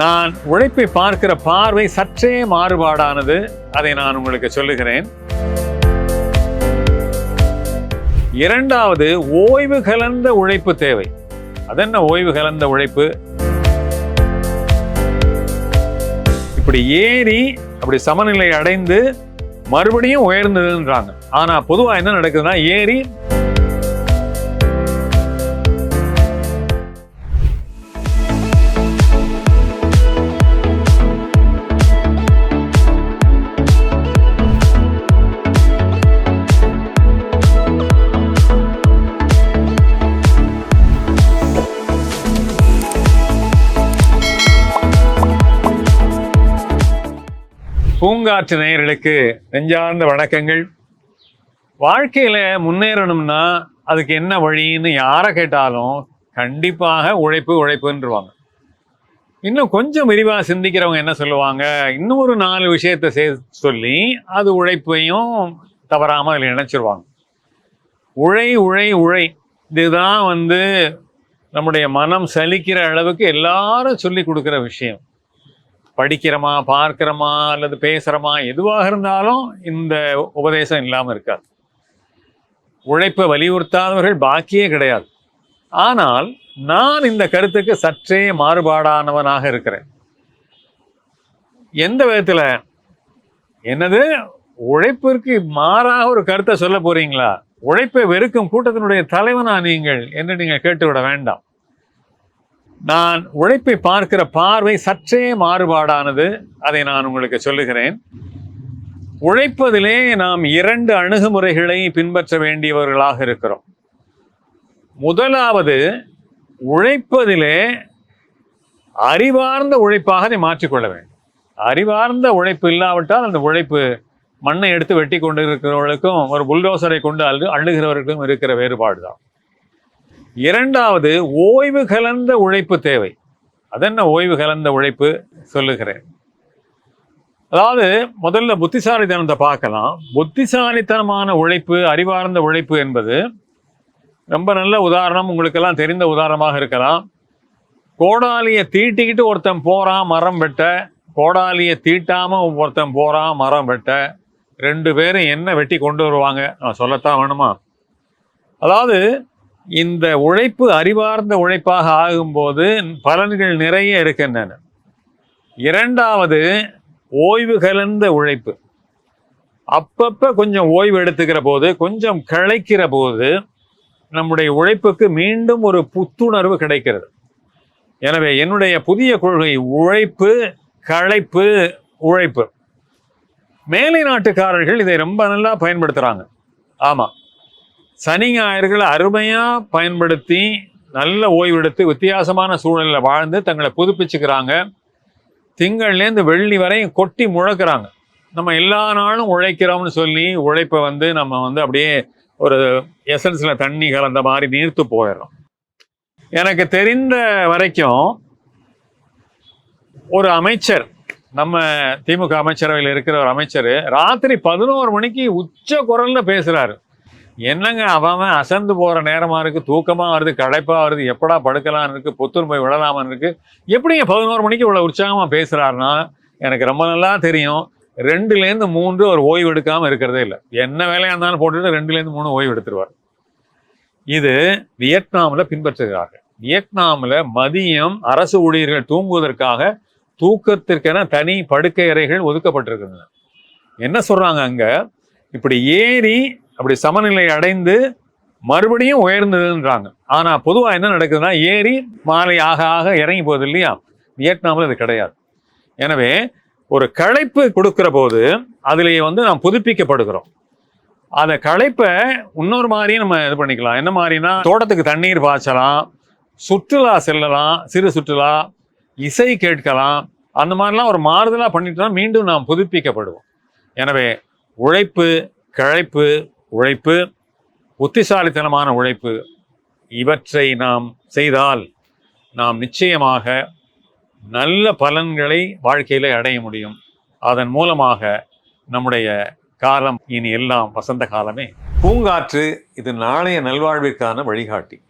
நான் உழைப்பை பார்க்கிற பார்வை சற்றே மாறுபாடானது அதை நான் உங்களுக்கு சொல்லுகிறேன். இரண்டாவது ஓய்வு கலந்த உழைப்பு தேவை. அதென்ன ஓய்வு கலந்த உழைப்பு? இப்படி ஏறி அப்படி சமநிலை அடைந்து மறுபடியும் உயர்ந்ததுன்றாங்க. ஆனா பொதுவா என்ன நடக்குதுன்னா ஏறி பூங்காற்று நேயர்களுக்கு நெஞ்சார்ந்த வணக்கங்கள். வாழ்க்கையில் முன்னேறணும்னா அதுக்கு என்ன வழின்னு யாரை கேட்டாலும் கண்டிப்பாக உழைப்பு உழைப்புன்றுவாங்க இன்னும் கொஞ்சம் விரிவாக சிந்திக்கிறவங்க என்ன சொல்லுவாங்க? இன்னும் ஒரு நாலு விஷயத்தை சே சொல்லி அது உழைப்பையும் தவறாமல் அதில் நினச்சிருவாங்க உழை உழை உழை. இதுதான் வந்து நம்முடைய மனம் சலிக்கிற அளவுக்கு எல்லாரும் சொல்லி கொடுக்குற விஷயம். படிக்கிறோமா பார்க்குறோமா அல்லது பேசுகிறோமா எதுவாக இருந்தாலும் இந்த உபதேசம் இல்லாமல் இருக்காது. உழைப்பை வலியுறுத்தாதவர்கள் பாக்கியே கிடையாது. ஆனால் நான் இந்த கருத்துக்கு சற்றே மாறுபாடானவனாக இருக்கிறேன். எந்த விதத்தில்? என்னது? உழைப்பிற்கு மாறாக ஒரு கருத்தை சொல்ல போறீங்களா? உழைப்பை வெறுக்கும் கூட்டத்தினுடைய தலைவனா நீங்கள் என்று நீங்கள் கேட்டுவிட வேண்டாம். நான் உழைப்பை பார்க்கிற பார்வை சற்றே மாறுபாடானது அதை நான் உங்களுக்கு சொல்லுகிறேன். உழைப்பதிலே நாம் இரண்டு அணுகுமுறைகளை பின்பற்ற வேண்டியவர்களாக இருக்கிறோம். முதலாவது உழைப்பதிலே அறிவார்ந்த உழைப்பாக அதை மாற்றிக்கொள்ள வேண்டும். அறிவார்ந்த உழைப்பு இல்லாவிட்டால் அந்த உழைப்பு மண்ணை எடுத்து வெட்டி கொண்டு இருக்கிறவர்களுக்கும் ஒரு புல்டோசரை கொண்டு அள்ளு அள்ளுகிறவர்களுக்கும் இருக்கிற வேறுபாடு தான் இரண்டாவது ஓய்வு கலந்த உழைப்பு தேவை. அதென்ன ஓய்வு கலந்த உழைப்பு சொல்லுகிறேன். அதாவது முதல்ல புத்திசாலித்தனத்தை பார்க்கலாம். புத்திசாலித்தனமான உழைப்பு அறிவார்ந்த உழைப்பு என்பது ரொம்ப நல்ல உதாரணம் உங்களுக்கெல்லாம் தெரிந்த உதாரணமாக இருக்கலாம். கோடாலியை தீட்டிக்கிட்டு ஒருத்தன் போகிறான் மரம் வெட்ட. கோடாலியை தீட்டாமல் ஒருத்தன் போகிறான் மரம் வெட்ட. ரெண்டு பேரும் என்ன வெட்டி கொண்டு வருவாங்க? நான் சொல்லத்தான் வேணுமா? அதாவது இந்த உழைப்பு அறிவார்ந்த உழைப்பாக ஆகும்போது பலன்கள் நிறைய இருக்கின்றன. இரண்டாவது ஓய்வு கலந்த உழைப்பு. அப்பப்போ கொஞ்சம் ஓய்வு எடுத்துக்கிற போது கொஞ்சம் களைக்கிற போது நம்முடைய உழைப்புக்கு மீண்டும் ஒரு புத்துணர்வு கிடைக்கிறது. எனவே என்னுடைய புதிய கொள்கை உழைப்பு களைப்பு உழைப்பு. மேலை நாட்டுக்காரர்கள் இதை ரொம்ப நல்லா பயன்படுத்துகிறாங்க ஆமாம் சனி ஞாயிறுகளை அருமையாக பயன்படுத்தி நல்ல ஓய்வெடுத்து வித்தியாசமான சூழலில் வாழ்ந்து தங்களை புதுப்பிச்சுக்கிறாங்க. திங்கள்லேருந்து வெள்ளி வரையும் கொட்டி முழக்கிறாங்க. நம்ம எல்லா நாளும் உழைக்கிறோம்னு சொல்லி உழைப்பை வந்து நம்ம வந்து அப்படியே ஒரு எசன்ஸில் தண்ணி கலந்த மாதிரி நீர்த்து போயிடுறோம். எனக்கு தெரிந்த வரைக்கும் ஒரு அமைச்சர் நம்ம திமுக அமைச்சரவையில் இருக்கிற ஒரு அமைச்சர் ராத்திரி பதினோரு மணிக்கு உச்ச குரலில் பேசுகிறாரு என்னங்க அவன் அசந்து போகிற நேரமாக இருக்குது தூக்கமாக வருது கடைப்பாக வருது எப்படா படுக்கலாம்னு இருக்குது புத்தூர் போய் விடலாமான்னு இருக்குது எப்படிங்க பதினோரு மணிக்கு இவ்வளோ உற்சாகமாக பேசுகிறாருன்னா எனக்கு ரொம்ப நல்லா தெரியும் ரெண்டுலேருந்து மூன்று ஒரு ஓய்வு எடுக்காமல் இருக்கிறதே இல்லை. என்ன வேலையாக இருந்தாலும் போட்டுட்டு ரெண்டுலேருந்து மூணு ஓய்வு எடுத்துருவார். இது வியட்நாமில் பின்பற்றுகிறார்கள். வியட்நாமில் மதியம் அரசு ஊழியர்கள் தூங்குவதற்காக தூக்கத்திற்கென தனி படுக்கை அறைகள் ஒதுக்கப்பட்டிருக்கின்றன. என்ன சொல்கிறாங்க அங்கே? இப்படி ஏறி அப்படி சமநிலை அடைந்து மறுபடியும் உயர்ந்ததுன்றாங்க. ஆனால் பொதுவாக என்ன நடக்குதுன்னா ஏறி மாலை ஆக ஆக இறங்கி போகுது இல்லையா? வியட்நாமில் இது கிடையாது. எனவே ஒரு களைப்பு கொடுக்குற போது அதிலேயே வந்து நாம் புதுப்பிக்கப்படுகிறோம். அந்த களைப்பை இன்னொரு மாதிரியும் நம்ம இது பண்ணிக்கலாம். என்ன மாதிரினா தோட்டத்துக்கு தண்ணீர் பாய்ச்சலாம் சுற்றுலா செல்லலாம் சிறு சுற்றுலா இசை கேட்கலாம் அந்த மாதிரிலாம் ஒரு மாறுதலாக பண்ணிட்டோம்னா மீண்டும் நாம் புதுப்பிக்கப்படுவோம். எனவே உழைப்பு களைப்பு உழைப்பு புத்திசாலித்தனமான உழைப்பு இவற்றை நாம் செய்தால் நாம் நிச்சயமாக நல்ல பலன்களை வாழ்க்கையில் அடைய முடியும். அதன் மூலமாக நம்முடைய காலம் இனி எல்லாம் வசந்த காலமே. பூங்காற்று இது நாளைய நல்வாழ்விற்கான வழிகாட்டி.